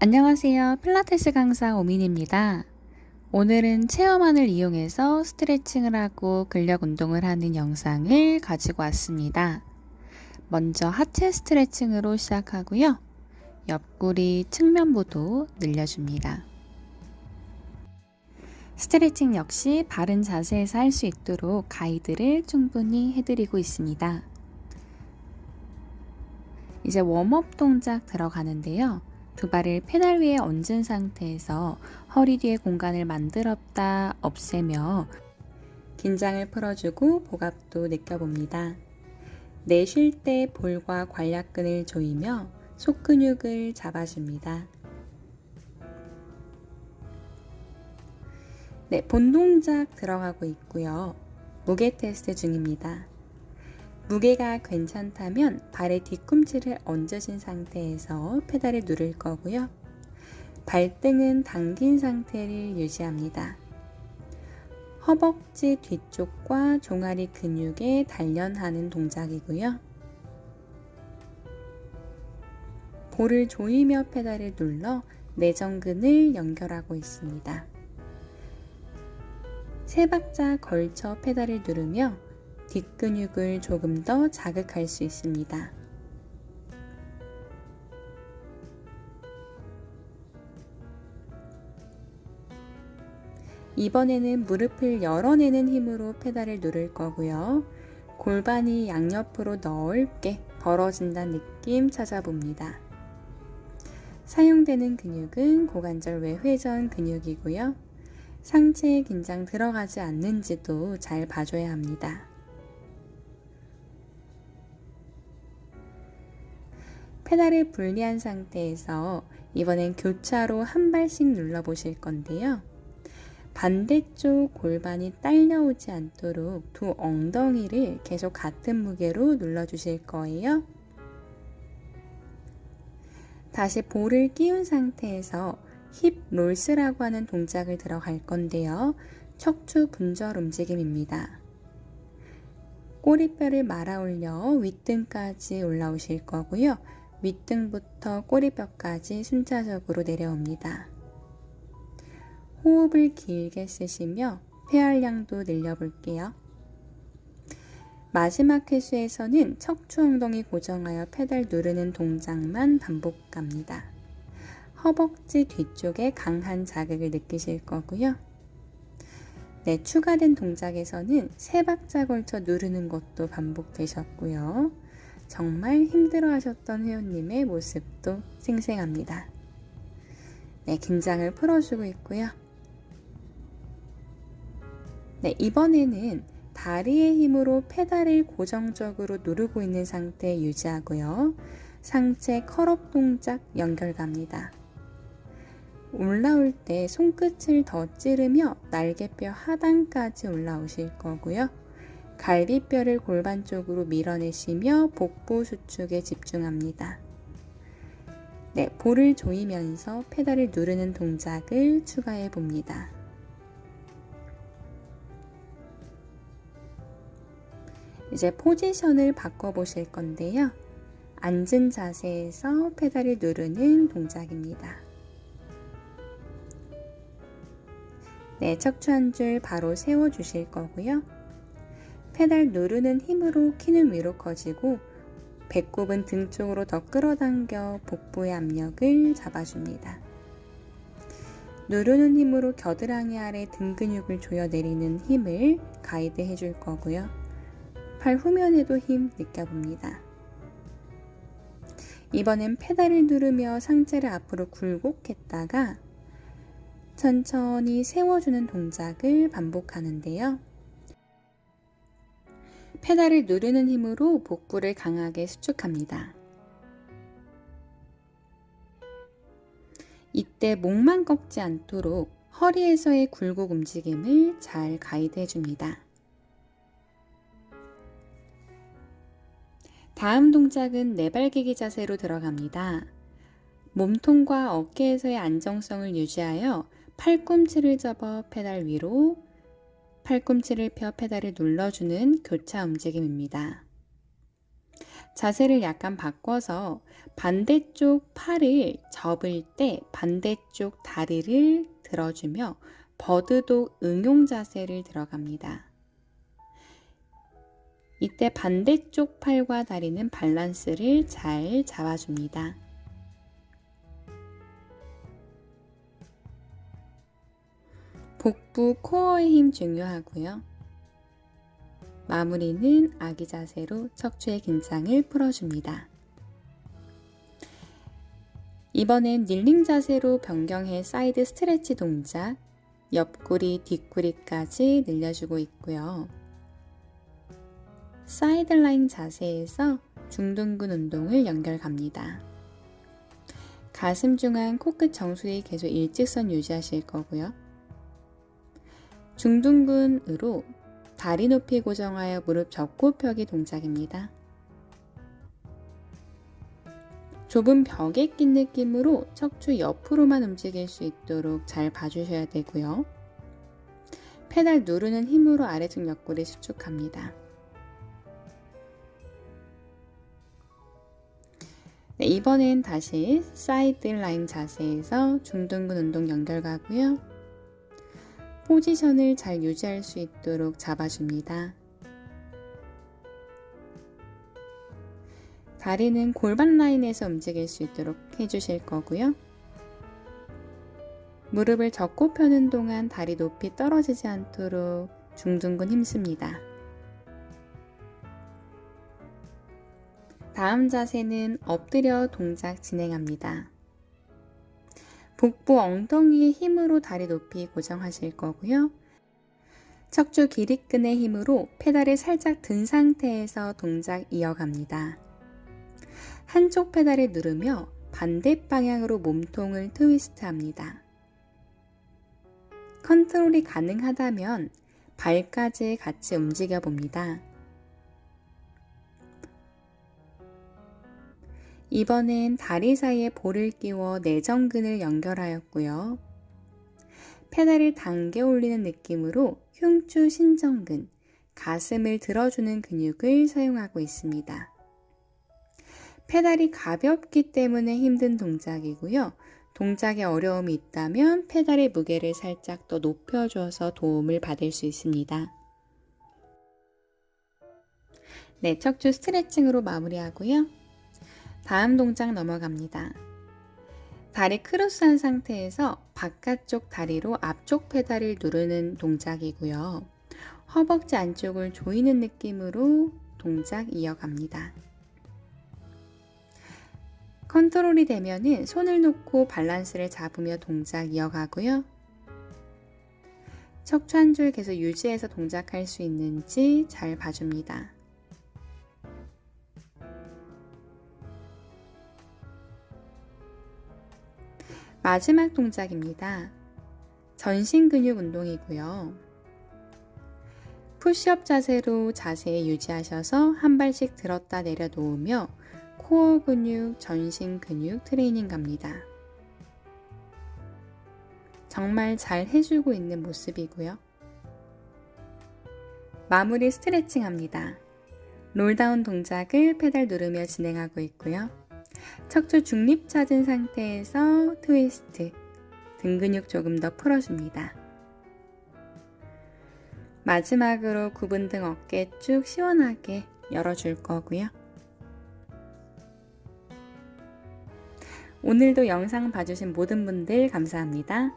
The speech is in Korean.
안녕하세요. 필라테스 강사 오민입니다. 오늘은 체험안을 이용해서 스트레칭을 하고 근력 운동을 하는 영상을 가지고 왔습니다. 먼저 하체 스트레칭으로 시작하고요. 옆구리 측면부도 늘려줍니다. 스트레칭 역시 바른 자세에서 할 수 있도록 가이드를 충분히 해드리고 있습니다. 이제 웜업 동작 들어가는데요. 두 발을 페달 위에 얹은 상태에서 허리 뒤에 공간을 만들었다 없애며 긴장을 풀어주고 복압도 느껴봅니다. 내쉴 때 볼과 관략근을 조이며 속근육을 잡아줍니다. 네, 본 동작 들어가고 있고요. 무게 테스트 중입니다. 무게가 괜찮다면 발의 뒤꿈치를 얹으신 상태에서 페달을 누를 거고요. 발등은 당긴 상태를 유지합니다. 허벅지 뒤쪽과 종아리 근육에 단련하는 동작이고요. 볼을 조이며 페달을 눌러 내전근을 연결하고 있습니다. 세 박자 걸쳐 페달을 누르며 뒷근육을 조금 더 자극할 수 있습니다. 이번에는 무릎을 열어내는 힘으로 페달을 누를 거고요. 골반이 양옆으로 넓게 벌어진다는 느낌 찾아봅니다. 사용되는 근육은 고관절 외회전 근육이고요. 상체에 긴장 들어가지 않는지도 잘 봐줘야 합니다. 페달을 분리한 상태에서 이번엔 교차로 한 발씩 눌러 보실 건데요. 반대쪽 골반이 딸려오지 않도록 두 엉덩이를 계속 같은 무게로 눌러 주실 거예요. 다시 볼을 끼운 상태에서 힙 롤스라고 하는 동작을 들어갈 건데요. 척추 분절 움직임입니다. 꼬리뼈를 말아 올려 윗등까지 올라오실 거고요. 윗등부터 꼬리뼈까지 순차적으로 내려옵니다. 호흡을 길게 쓰시며 폐활량도 늘려볼게요. 마지막 회수에서는 척추 엉덩이 고정하여 페달 누르는 동작만 반복합니다. 허벅지 뒤쪽에 강한 자극을 느끼실 거고요. 네, 추가된 동작에서는 세 박자 걸쳐 누르는 것도 반복되셨고요. 정말 힘들어 하셨던 회원님의 모습도 생생합니다. 네, 긴장을 풀어주고 있고요. 네, 이번에는 다리의 힘으로 페달을 고정적으로 누르고 있는 상태 유지하고요. 상체 컬업 동작 연결 갑니다. 올라올 때 손끝을 더 찌르며 날개뼈 하단까지 올라오실 거고요. 갈비뼈를 골반 쪽으로 밀어내시며 복부 수축에 집중합니다. 네, 볼을 조이면서 페달을 누르는 동작을 추가해 봅니다. 이제 포지션을 바꿔 보실 건데요. 앉은 자세에서 페달을 누르는 동작입니다. 네, 척추 한 줄 바로 세워 주실 거고요. 페달 누르는 힘으로 키는 위로 커지고 배꼽은 등 쪽으로 더 끌어당겨 복부의 압력을 잡아줍니다. 누르는 힘으로 겨드랑이 아래 등 근육을 조여 내리는 힘을 가이드 해줄 거고요. 팔 후면에도 힘 느껴봅니다. 이번엔 페달을 누르며 상체를 앞으로 굴곡했다가 천천히 세워주는 동작을 반복하는데요. 페달을 누르는 힘으로 복부를 강하게 수축합니다. 이때 목만 꺾지 않도록 허리에서의 굴곡 움직임을 잘 가이드 해 줍니다. 다음 동작은 네발기기 자세로 들어갑니다. 몸통과 어깨에서의 안정성을 유지하여 팔꿈치를 접어 페달 위로 팔꿈치를 펴 페달을 눌러주는 교차 움직임입니다. 자세를 약간 바꿔서 반대쪽 팔을 접을 때 반대쪽 다리를 들어주며 버드독 응용 자세를 들어갑니다. 이때 반대쪽 팔과 다리는 밸런스를 잘 잡아줍니다. 복부 코어의 힘 중요하고요. 마무리는 아기 자세로 척추의 긴장을 풀어줍니다. 이번엔 닐링 자세로 변경해 사이드 스트레치 동작, 옆구리, 뒷구리까지 늘려주고 있고요. 사이드 라인 자세에서 중둔근 운동을 연결 갑니다. 가슴 중앙 코끝 정수리 계속 일직선 유지하실 거고요. 중둔근으로 다리 높이 고정하여 무릎 접고 펴기 동작입니다. 좁은 벽에 낀 느낌으로 척추 옆으로만 움직일 수 있도록 잘 봐주셔야 되고요. 페달 누르는 힘으로 아래쪽 옆구리 수축합니다. 네, 이번엔 다시 사이드 라인 자세에서 중둔근 운동 연결 가고요. 포지션을 잘 유지할 수 있도록 잡아줍니다. 다리는 골반 라인에서 움직일 수 있도록 해주실 거고요. 무릎을 접고 펴는 동안 다리 높이 떨어지지 않도록 중둔근 힘씁니다. 다음 자세는 엎드려 동작 진행합니다. 복부 엉덩이의 힘으로 다리 높이 고정하실 거고요. 척추 기립근의 힘으로 페달을 살짝 든 상태에서 동작 이어갑니다. 한쪽 페달을 누르며 반대 방향으로 몸통을 트위스트 합니다. 컨트롤이 가능하다면 발까지 같이 움직여 봅니다. 이번엔 다리 사이에 볼을 끼워 내전근을 연결하였고요. 페달을 당겨 올리는 느낌으로 흉추 신전근, 가슴을 들어주는 근육을 사용하고 있습니다. 페달이 가볍기 때문에 힘든 동작이고요. 동작에 어려움이 있다면 페달의 무게를 살짝 더 높여줘서 도움을 받을 수 있습니다. 네, 척추 스트레칭으로 마무리하고요. 다음 동작 넘어갑니다. 다리 크로스한 상태에서 바깥쪽 다리로 앞쪽 페달을 누르는 동작이고요. 허벅지 안쪽을 조이는 느낌으로 동작 이어갑니다. 컨트롤이 되면은 손을 놓고 밸런스를 잡으며 동작 이어가고요. 척추 한 줄 계속 유지해서 동작할 수 있는지 잘 봐줍니다. 마지막 동작입니다. 전신 근육 운동이고요. 푸시업 자세로 자세 유지하셔서 한 발씩 들었다 내려 놓으며 코어 근육, 전신 근육 트레이닝 갑니다. 정말 잘 해주고 있는 모습이고요. 마무리 스트레칭 합니다. 롤다운 동작을 페달 누르며 진행하고 있고요. 척추 중립 찾은 상태에서 트위스트, 등 근육 조금 더 풀어줍니다. 마지막으로 구분 등 어깨 쭉 시원하게 열어줄 거고요. 오늘도 영상 봐주신 모든 분들 감사합니다.